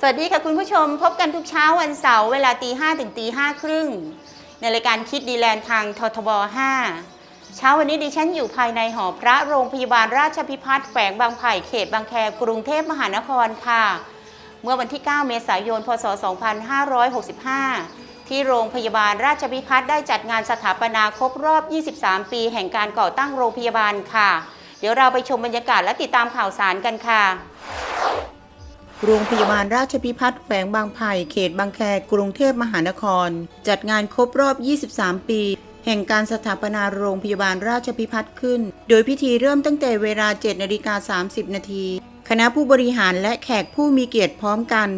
สวัสดีค่ะคุณผู้ชมพบกันทุกเช้าวันเสาร์เวลาตีห้ถึงตีห้าครึ่งในรายการคิดดีแลนด์ทางททบ 5 เช้าวันนี้ดิฉันอยู่ภายในหอพระโรงพยาบาลราชพิพัฒน์แขวงบางไผ่เขตบางแคกรุงเทพมหานครค่ะ เมื่อวันที่ 9 เมษายน พศ 2565 ที่โรงพยาบาลราชพิพัฒน์ได้จัดงานสถาปนาครบรอบ 23 ปีแห่งการก่อตั้งโรงพยาบาลค่ะ เดี๋ยวเราไปชมบรรยากาศและติดตามข่าวสารกันค่ะ โรงพยาบาลราชพิพัฒน์แขวงบางไผ่เขตบางแคกรุงเทพมหานคร จัดงานครบรอบ 23 ปี แห่งการสถาปนาโรงพยาบาลราชพิพัฒน์ขึ้น โดยพิธีเริ่มตั้งแต่เวลา7นาฬิกา30 นาที คณะผู้บริหารและแขกผู้มีเกียรติพร้อมกัน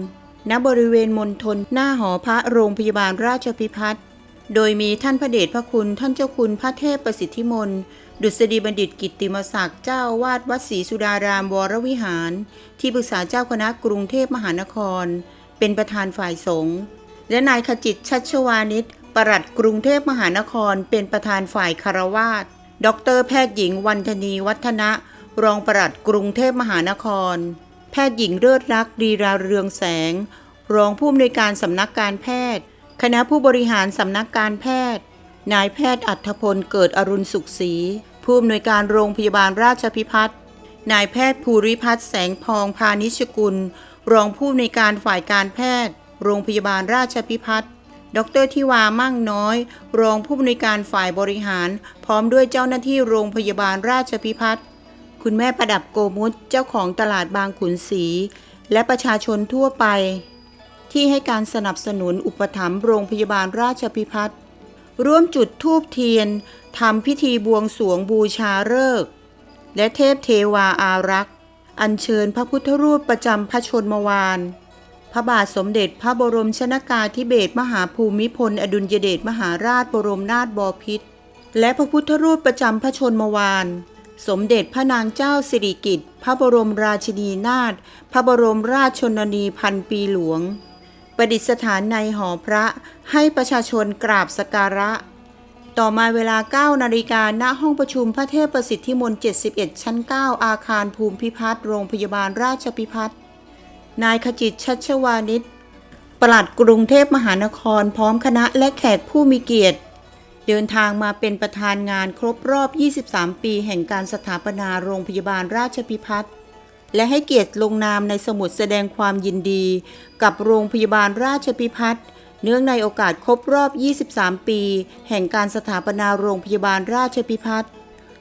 ณบริเวณมณฑลหน้าหอพระโรงพยาบาลราชพิพัฒน์ โดยมีท่านพระเดชพระคุณท่านเจ้าคุณพระเทพประสิทธิมนดุษฎีบัณฑิตกิตติมศักดิ์เจ้าวาดวัดศรีสุดารามวรวิหาร ที่ปรึกษาเจ้าคณะกรุงเทพมหานคร เป็นประธานฝ่ายสงฆ์และนายขจิตชัชวานิชปลัดกรุงเทพมหานคร เป็นประธานฝ่ายคารวาสดรแพทย์หญิงวันธนีวัฒนะ รองปลัดกรุงเทพมหานคร แพทย์หญิงเลิศรักดีราเรืองแสง รองผู้อำนวยการสำนักการแพทย์ คณะผู้บริหารสำนักการแพทย์ นายแพทย์อัธพลเกิดอรุณสุขศรีผู้อำนวยการโรงพยาบาลราชพิพัฒน์นายแพทย์ภูริพัฒน์แสงพองพานิชกุล รองผู้อำนวยการฝ่ายการแพทย์ โรงพยาบาลราชพิพัฒน์ดรทิวามั่งน้อย รองผู้อำนวยการฝ่ายบริหาร พร้อมด้วยเจ้าหน้าที่โรงพยาบาลราชพิพัฒน์คุณแม่ประดับโกมุตเจ้าของตลาดบางขุนศรีและประชาชนทั่วไป ที่ให้การสนับสนุนอุปถัมภ์โรงพยาบาลราชพิพัฒน์ร่วมจุดธูปเทียนทำพิธีบวงสวงบูชาฤกษ์และเทพเทวาอารักษ์ อัญเชิญพระพุทธรูปประจำพระชนมวาน พระบาทสมเด็จพระบรมชนากาธิเบศรมหาภูมิพล อดุลยเดชมหาราชบรมนาถบพิตรและพระพุทธรูปประจำพระชนมวาน สมเด็จพระนางเจ้าสิริกิติ์พระบรมราชินีนาถพระบรมราชชนนีพันปีหลวง ประดิษฐานในหอพระให้ประชาชนกราบสกการะ ต่อมาเวลา 9 นาฬิกาณห้องประชุมพระเทพประสิทธิมนต์71 ชั้น 9 อาคารภูมิพิพัฒน์โรงพยาบาลราชพิพัฒน์นายขจิตชัชวานิชปลัดกรุงเทพมหานครพร้อมคณะและแขกผู้มีเกียรติ เดินทางมาเป็นประธานงานครบรอบ 23 ปีแห่งการสถาปนาโรงพยาบาลราชพิพัฒน์ และให้เกียรติลงนามในสมุดแสดงความยินดี กับโรงพยาบาลราชพิพัฒน์เนื่องในโอกาสครบรอบ 23 ปี แห่งการสถาปนาโรงพยาบาลราชพิพัฒน์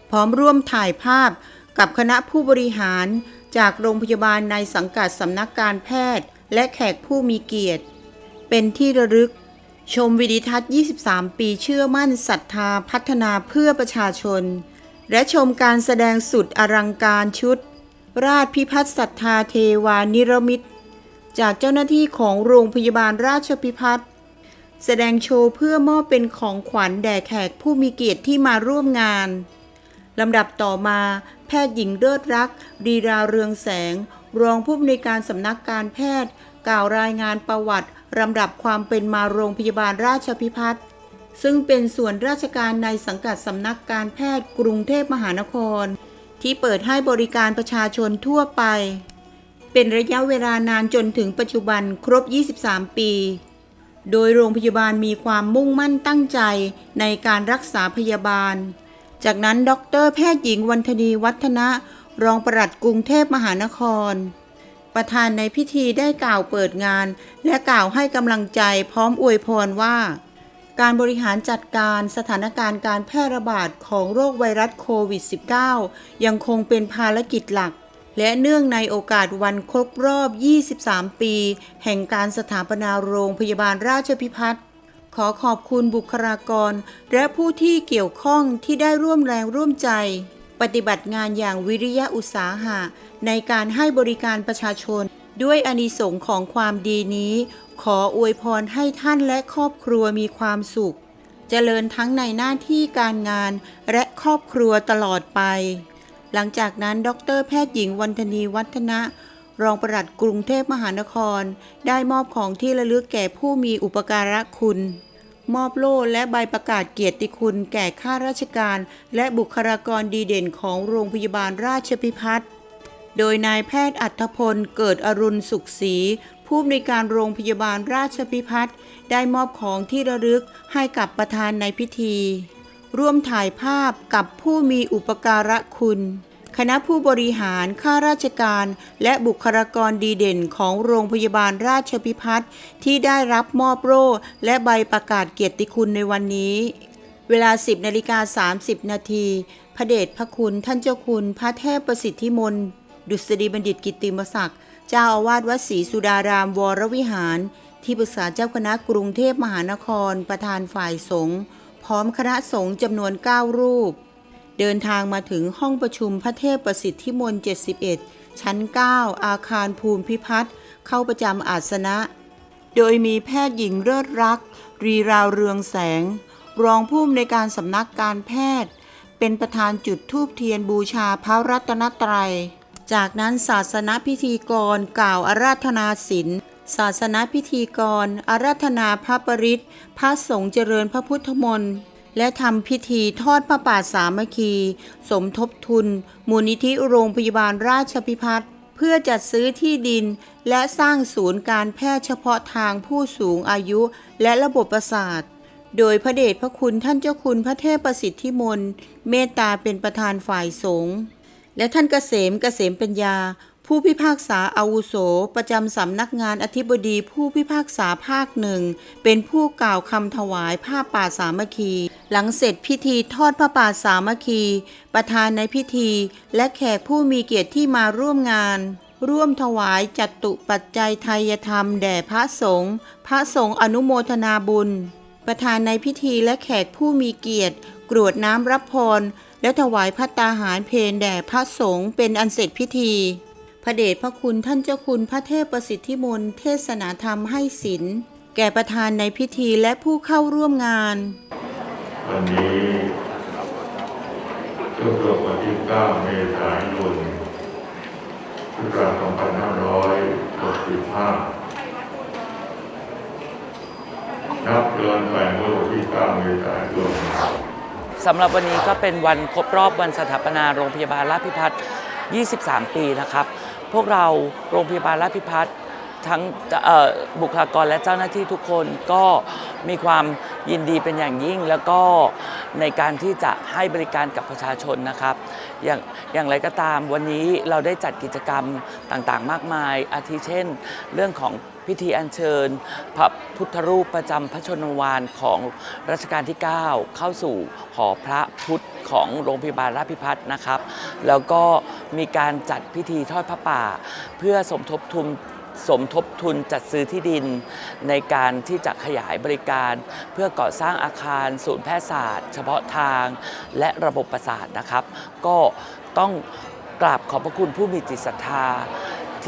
พร้อมร่วมถ่ายภาพกับคณะผู้บริหาร จากโรงพยาบาลในสังกัดสำนักการแพทย์ และแขกผู้มีเกียรติ เป็นที่ระลึก ชมวิดิทัศน์ 23 ปีเชื่อมั่นศรัทธาพัฒนาเพื่อประชาชน และชมการแสดงสุดอลังการชุด ราชพิพัฒน์ศรัทธาเทวานิรมิตจากเจ้าหน้าที่ของโรงพยาบาลราชพิพัฒน์แสดงโชว์เพื่อมอบเป็นของขวัญแด่แขกผู้มีเกียรติที่มาร่วมงานลำดับต่อมาแพทย์หญิงเลิศรักดีราเรืองแสง รองผู้อำนวยการสำนักการแพทย์ กล่าวรายงานประวัติลำดับความเป็นมาโรงพยาบาลราชพิพัฒน์ซึ่งเป็นส่วนราชการในสังกัดสำนักการแพทย์กรุงเทพมหานคร ที่เปิดให้บริการประชาชนทั่วไป เป็นระยะเวลานานจนถึงปัจจุบันครบ 23 ปี โดยโรงพยาบาลมีความมุ่งมั่นตั้งใจในการรักษาพยาบาล จากนั้นดรแพทย์หญิงวันธนีวัฒนะ รองปลัดกรุงเทพมหานคร ประธานในพิธีได้กล่าวเปิดงาน และกล่าวให้กำลังใจพร้อมอวยพรว่า การบริหารจัดการสถานการณ์การแพร่ระบาดของโรคไวรัสโควิด -19 ยังคงเป็นภารกิจหลัก และเนื่องในโอกาสวันครบรอบ 23 ปี แห่งการสถาปนาโรงพยาบาลราชพิพัฒน์ขอขอบคุณบุคลากร และผู้ที่เกี่ยวข้องที่ได้ร่วมแรงร่วมใจ ปฏิบัติงานอย่างวิริยะอุตสาหะ ในการให้บริการประชาชนด้วยอานิสงส์ของความดีนี้ ขออวยพรให้ท่านและครอบครัวมีความสุข เจริญทั้งในหน้าที่การงานและครอบครัวตลอดไป หลังจากนั้นดรแพทย์หญิงวันธนีวัฒนะ รองปลัดกรุงเทพมหานคร ได้มอบของที่ระลึกแก่ผู้มีอุปการะคุณ มอบโล่และใบประกาศเกียรติคุณแก่ข้าราชการ และบุคลากรดีเด่นของโรงพยาบาลราชพิพัฒน์ โดยนายแพทย์อัธพลเกิดอรุณสุขศรีผู้อำนวยการโรงพยาบาลราชพิพัฒน์ได้มอบของที่ระลึกให้กับประธานในพิธี ร่วมถ่ายภาพกับผู้มีอุปการะคุณ คณะผู้บริหารข้าราชการ และบุคลากรดีเด่นของโรงพยาบาลราชพิพัฒน์ที่ได้รับมอบโล่และใบประกาศเกียรติคุณในวันนี้ เวลา 10นาฬิกา30 นาทีพระเดชพระคุณท่านเจ้าคุณพระเทพประสิทธิมนต์ ดุษฎีบัณฑิตกิติมศักดิ์เจ้าอาวาสวัดศรีสุดารามวรวิหาร ที่ปรึกษาเจ้าคณะกรุงเทพมหานคร ประธานฝ่ายสงฆ์พร้อมคณะสงฆ์จำนวน 9 รูป เดินทางมาถึงห้องประชุมพระเทพประสิทธิมนต์71 ชั้น 9 อาคารภูมิพิพัฒน์เข้าประจำอาสนะ โดยมีแพทย์หญิงเลิศรัก รีราวเรืองแสง รองผู้อำนวยการสำนักการแพทย์ เป็นประธานจุดธูปเทียนบูชาพระรัตนตรัย จากนั้นศาสนพิธีกรกล่าวอาราธนาศีลศาสนพิธีกร อาราธนาพระปริตพระสงฆ์เจริญพระพุทธมนต์และทำพิธีทอดพระป่าสามัคคี สมทบทุน มูลนิธิโรงพยาบาลราชพิพัฒน์เพื่อจัดซื้อที่ดิน และสร้างศูนย์การแพทย์เฉพาะทางผู้สูงอายุและระบบประสาท โดยพระเดชพระคุณท่านเจ้าคุณพระเทพประสิทธิมนเมตตาเป็นประธานฝ่ายสงฆ์ และท่านเกษมเกษมปัญญา ผู้พิพากษาอาวุโส ประจำสำนักงานอธิบดีผู้พิพากษาภาคหนึ่ง เป็นผู้กล่าวคำถวายผ้าป่าสามัคคี หลังเสร็จพิธีทอดผ้าป่าสามัคคี ประธานในพิธี และแขกผู้มีเกียรติที่มาร่วมงาน ร่วมถวายจัตตุปัจจัยไทยธรรมแด่พระสงฆ์พระสงฆ์อนุโมทนาบุญ ประธานในพิธีและแขกผู้มีเกียรติ กรวดน้ำรับพร และถวายพัตตาหารเพลแด่พระสงฆ์เป็นอันเสร็จพิธี พระเดชพระคุณท่านเจ้าคุณพระเทพประสิทธิมนเทศนาธรรมให้ศีลแก่ประธานในพิธีและผู้เข้าร่วมงาน วันนี้ช่วงตัววันที่ 9 เมษายนพุทธศักราช2565 นับเดือนไปเมื่อวันที่9เมษายนสำหรับวันนี้ก็เป็นวันครบรอบวันสถาปนาโรงพยาบาลราชพิพัฒน์ 23 ปีนะครับ พวกเราโรงพยาบาลราชพิพัฒน์ทั้งบุคลากรและเจ้าหน้าที่ทุกคนก็มีความยินดีเป็นอย่างยิ่งแล้วก็ ในการที่จะให้บริการกับประชาชนนะครับ อย่างอย่างไรก็ตามวันนี้เราได้จัดกิจกรรมต่างๆ มากมาย อาทิเช่น เรื่องของพิธีอัญเชิญ พระพุทธรูปประจำพระชนมวานของรัชกาลที่ 9 เข้าสู่หอพระพุทธของโรงพยาบาลราชพิพัฒน์นะครับ แล้วก็มีการจัดพิธีทอดพระป่า เพื่อสมทบทุน สมทบทุนจัดซื้อที่ดิน ในการที่จะขยายบริการ เพื่อก่อสร้างอาคารศูนย์แพทยศาสตร์ เฉพาะทางและระบบประสาทนะครับ ก็ต้องกราบขอบพระคุณผู้มีจิตศรัทธา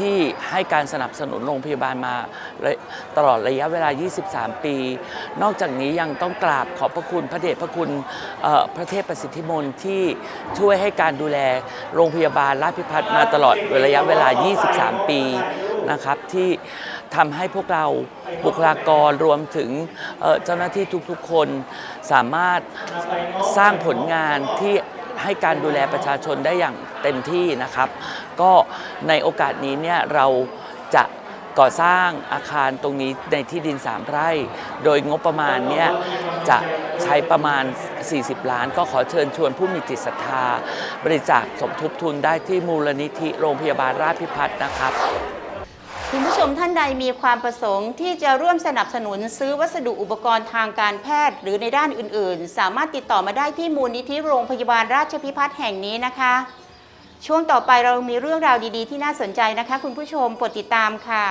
ที่ให้การสนับสนุนโรงพยาบาลมาตลอดระยะเวลา 23 ปี นอกจากนี้ยังต้องกราบขอบพระคุณพระเดชพระคุณพระเทพประสิทธิมนที่ช่วยให้การดูแลโรงพยาบาลราชพิพัฒน์มาตลอดระยะเวลา 23 ปี นะครับที่ทำให้พวกเราบุคลากรรวมถึงเอ่อเจ้าหน้าที่ทุกๆคนสามารถสร้างผลงานที่ให้การดูแลประชาชนได้อย่างเต็มที่นะครับ ก็ในโอกาสนี้เนี่ยเราจะก่อสร้างอาคารตรงนี้ในที่ดิน 3 ไร่ โดยงบประมาณเนี่ยจะใช้ประมาณ 40 ล้าน ก็ขอเชิญชวนผู้มีจิตศรัทธา บริจาคสมทบทุนได้ที่มูลนิธิโรงพยาบาลราชพิพัฒน์นะครับ คุณผู้ชมท่านใดมีความประสงค์ที่จะร่วมสนับสนุนซื้อวัสดุอุปกรณ์ทางการแพทย์ หรือในด้านอื่น ๆ สามารถติดต่อมาได้ที่มูลนิธิโรงพยาบาลราชพิพัฒน์แห่งนี้นะคะ ช่วงต่อไปเรามีเรื่องราวดี ๆ ที่น่าสนใจนะคะ คุณผู้ชมโปรดติดตามค่ะ